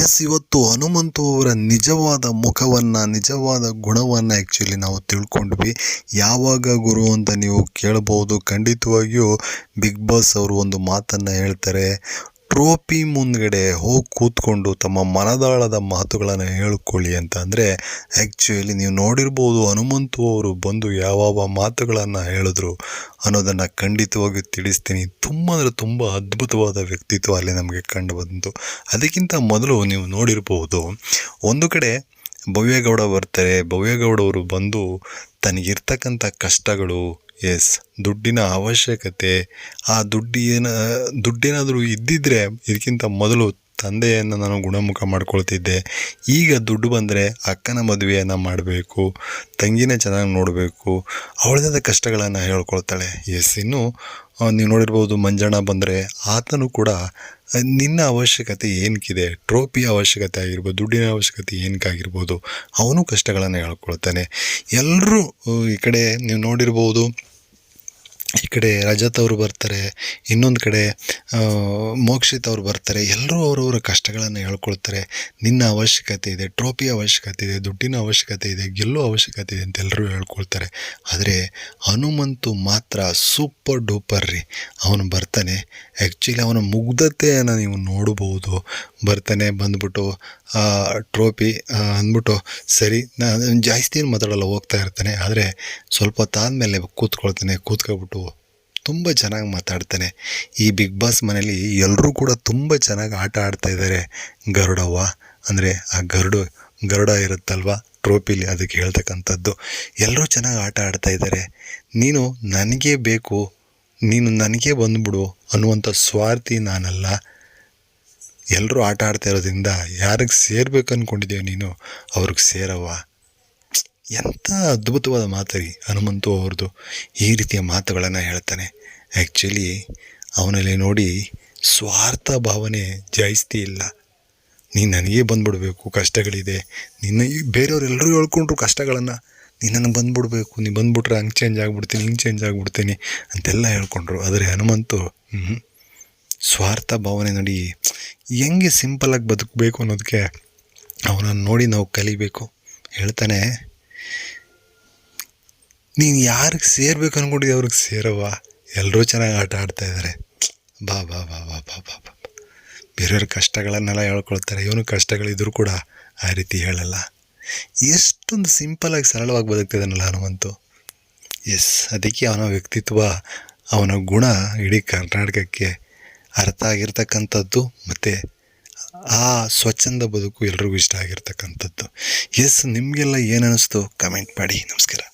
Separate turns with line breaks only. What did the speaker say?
S ಇವತ್ತು ಹನುಮಂತು ಅವರ ನಿಜವಾದ ಮುಖವನ್ನು, ನಿಜವಾದ ಗುಣವನ್ನು ಆ್ಯಕ್ಚುಲಿ ನಾವು ತಿಳ್ಕೊಂಡ್ವಿ. ಯಾವಾಗ ಗುರು ಅಂತ ನೀವು ಕೇಳಬಹುದು ಖಂಡಿತವಾಗಿಯೂ ಬಿಗ್ ಬಾಸ್ ಅವರು ಒಂದು ಮಾತನ್ನು ಹೇಳ್ತಾರೆ. ಟ್ರೋಫಿ ಮುಂದ್ಗಡೆ ಹೋಗಿ ಕೂತ್ಕೊಂಡು ತಮ್ಮ ಮನದಾಳದ ಮಾತುಗಳನ್ನು ಹೇಳ್ಕೊಳ್ಳಿ ಅಂತ ಅಂದರೆ ಆ್ಯಕ್ಚುಲಿ ನೀವು ನೋಡಿರ್ಬೋದು ಹನುಮಂತು ಅವರು ಬಂದು ಯಾವ ಮಾತುಗಳನ್ನು ಹೇಳಿದ್ರು ಅನ್ನೋದನ್ನು ಖಂಡಿತವಾಗಿಯೂ ತಿಳಿಸ್ತೀನಿ. ತುಂಬ ಅಂದರೆ ತುಂಬ ಅದ್ಭುತವಾದ ವ್ಯಕ್ತಿತ್ವ ಅಲ್ಲಿ ನಮಗೆ ಕಂಡು ಬಂತು. ಅದಕ್ಕಿಂತ ಮೊದಲು ನೀವು ನೋಡಿರ್ಬೋದು, ಒಂದು ಕಡೆ ಭವ್ಯಗೌಡ ಬರ್ತಾರೆ. ಭವ್ಯಗೌಡ ಅವರು ಬಂದು ತನಗಿರ್ತಕ್ಕಂಥ ಕಷ್ಟಗಳು ಎಸ್ ದುಡ್ಡಿನ ಅವಶ್ಯಕತೆ. ಆ ದುಡ್ಡಿನ, ದುಡ್ಡೇನಾದರೂ ಇದ್ದಿದ್ದರೆ ಇದಕ್ಕಿಂತ ಮೊದಲು ತಂದೆಯನ್ನು ನಾನು ಗುಣಮುಖ ಮಾಡ್ಕೊಳ್ತಿದ್ದೆ. ಈಗ ದುಡ್ಡು ಬಂದರೆ ಅಕ್ಕನ ಮದುವೆಯನ್ನು ಮಾಡಬೇಕು, ತಂಗಿನ ಚೆನ್ನಾಗಿ ನೋಡಬೇಕು, ಅವಳದಾದ ಕಷ್ಟಗಳನ್ನು ಹೇಳ್ಕೊಳ್ತಾಳೆ. ಎಸ್ ಇನ್ನು ನೀವು ನೋಡಿರ್ಬೋದು ಮಂಜಣ್ಣ ಬಂದರೆ ಆತನು ಕೂಡ ನಿನ್ನ ಅವಶ್ಯಕತೆ ಏನಕ್ಕಿದೆ ಟ್ರೋಫಿ ಅವಶ್ಯಕತೆ ಆಗಿರ್ಬೋದು, ದುಡ್ಡಿನ ಅವಶ್ಯಕತೆ ಏನಕ್ಕಾಗಿರ್ಬೋದು ಅವನು ಕಷ್ಟಗಳನ್ನು ಹೇಳ್ಕೊಳ್ತಾನೆ. ಎಲ್ಲರೂ ಈ ಕಡೆ ನೀವು ನೋಡಿರ್ಬೋದು ಈ ಕಡೆ ರಜತ್ ಅವರು ಬರ್ತಾರೆ, ಇನ್ನೊಂದು ಕಡೆ ಮೋಕ್ಷಿತ್ ಅವರು ಬರ್ತಾರೆ ಎಲ್ಲರೂ ಅವರವರ ಕಷ್ಟಗಳನ್ನು ಹೇಳ್ಕೊಳ್ತಾರೆ. ನಿನ್ನ ಅವಶ್ಯಕತೆ ಇದೆ, ಟ್ರೋಫಿ ಅವಶ್ಯಕತೆ ಇದೆ, ದುಡ್ಡಿನ ಅವಶ್ಯಕತೆ ಇದೆ, ಗೆಲ್ಲೋ ಅವಶ್ಯಕತೆ ಇದೆ ಅಂತ ಎಲ್ಲರೂ ಹೇಳ್ಕೊಳ್ತಾರೆ. ಆದರೆ ಹನುಮಂತು ಮಾತ್ರ ಸೂಪರ್ ಡೂಪರ್ ರೀ. ಅವನು ಬರ್ತಾನೆ ಆ್ಯಕ್ಚುಲಿ ಅವನ ಮುಗ್ಧತೆಯನ್ನು ನೀವು ನೋಡಬಹುದು ಬರ್ತಾನೆ, ಬಂದ್ಬಿಟ್ಟು ಟ್ರೋಫಿ ಅಂದ್ಬಿಟ್ಟು, ಸರಿ, ನಾನು ಜಾಸ್ತಿ ಏನು ಮಾತಾಡಲ್ಲ, ಹೋಗ್ತಾ ಇರ್ತಾನೆ. ಆದರೆ ಸ್ವಲ್ಪ ಹೊತ್ತಾದಮೇಲೆ ಕೂತ್ಕೊಳ್ತಾನೆ ಕೂತ್ಕೊಬಿಟ್ಟು ತುಂಬ ಚೆನ್ನಾಗಿ ಮಾತಾಡ್ತಾನೆ. ಈ ಬಿಗ್ ಬಾಸ್ ಮನೇಲಿ ಎಲ್ಲರೂ ಕೂಡ ತುಂಬ ಚೆನ್ನಾಗಿ ಆಟ ಆಡ್ತಾ ಇದ್ದಾರೆ ಗರುಡವ್ವ, ಅಂದರೆ ಆ ಗರುಡು, ಗರುಡ ಇರುತ್ತಲ್ವ, ಟ್ರೋಫಿಲಿ ಅದಕ್ಕೆ ಹೇಳ್ತಕ್ಕಂಥದ್ದು. ಎಲ್ಲರೂ ಚೆನ್ನಾಗಿ ಆಟ ಆಡ್ತಾ ಇದ್ದಾರೆ ನೀನು ನನಗೆ ಬೇಕು, ನೀನು ನನಗೆ ಬಂದುಬಿಡು ಅನ್ನುವಂಥ ಸ್ವಾರ್ಥಿ ನಾನಲ್ಲ. ಎಲ್ಲರೂ ಆಟ ಆಡ್ತಾ ಇರೋದ್ರಿಂದ ಯಾರಿಗೆ ಸೇರ್ಬೇಕು ಅಂದ್ಕೊಂಡಿದ್ದೀವಿ ನೀನು, ಅವ್ರಿಗೆ ಸೇರವ್ವ. ಎಂಥ ಅದ್ಭುತವಾದ ಮಾತು ರೀ ಹನುಮಂತು ಅವ್ರದ್ದು ಈ ರೀತಿಯ ಮಾತುಗಳನ್ನು ಹೇಳ್ತಾನೆ. ಆ್ಯಕ್ಚುಲಿ ಅವನಲ್ಲಿ ನೋಡಿ ಸ್ವಾರ್ಥ ಭಾವನೆ ಜಾಸ್ತಿ ಇಲ್ಲ. ನೀನು ನನಗೆ ಬಂದ್ಬಿಡಬೇಕು, ಕಷ್ಟಗಳಿದೆ. ನಿನ್ನ ಬೇರೆಯವರೆಲ್ಲರೂ ಹೇಳ್ಕೊಂಡ್ರು ಕಷ್ಟಗಳನ್ನು. ನೀನು ನನಗೆ ಬಂದ್ಬಿಡ್ಬೇಕು ನೀನು ಬಂದ್ಬಿಟ್ರೆ ಹಂಗೆ ಚೇಂಜ್ ಆಗಿಬಿಡ್ತೀನಿ, ಹಿಂಗೆ ಚೇಂಜ್ ಆಗಿಬಿಡ್ತೀನಿ ಅಂತೆಲ್ಲ ಹೇಳ್ಕೊಂಡ್ರು. ಆದರೆ ಹನುಮಂತು ಸ್ವಾರ್ಥ ಭಾವನೆ ನೋಡಿ ಹೆಂಗೆ ಸಿಂಪಲಾಗಿ ಬದುಕಬೇಕು ಅನ್ನೋದಕ್ಕೆ ಅವನನ್ನು ನೋಡಿ ನಾವು ಕಲಿಬೇಕು. ಹೇಳ್ತಾನೆ ನೀನು ಯಾರಿಗೆ ಸೇರ್ಬೇಕು ಅಂದ್ಕೊಂಡಿದ್ದೆ ಅವ್ರಿಗೆ ಸೇರವ್ವ? ಎಲ್ಲರೂ ಚೆನ್ನಾಗಿ ಆಟ ಆಡ್ತಾ ಇದ್ದಾರೆ ಬಾ ಬಾ ಬಾ ಬಾ ಬಾ ಬಾ ಬಾ ಬೇರೆಯವ್ರ ಕಷ್ಟಗಳನ್ನೆಲ್ಲ ಹೇಳ್ಕೊಳ್ತಾರೆ. ಇವನು ಕಷ್ಟಗಳಿದ್ರೂ ಕೂಡ ಆ ರೀತಿ ಹೇಳಲ್ಲ. ಎಷ್ಟೊಂದು ಸಿಂಪಲಾಗಿ ಸರಳವಾಗಿ ಬದುಕ್ತಿದ್ದಾನಲ್ಲ ಹನುಮಂತು. ಎಸ್, ಅದಕ್ಕೆ ಅವನ ವ್ಯಕ್ತಿತ್ವ, ಅವನ ಗುಣ ಇಡೀ ಕರ್ನಾಟಕಕ್ಕೆ ಅರ್ಥ ಆಗಿರ್ತಕ್ಕಂಥದ್ದು ಮತ್ತು ಆ ಸ್ವಚ್ಛಂದ ಬದುಕು ಎಲ್ರಿಗೂ ಇಷ್ಟ ಆಗಿರ್ತಕ್ಕಂಥದ್ದು. ಎಸ್ ನಿಮಗೆಲ್ಲ ಏನು ಅನ್ನಿಸ್ತು ಕಮೆಂಟ್ ಮಾಡಿ. ನಮಸ್ಕಾರ.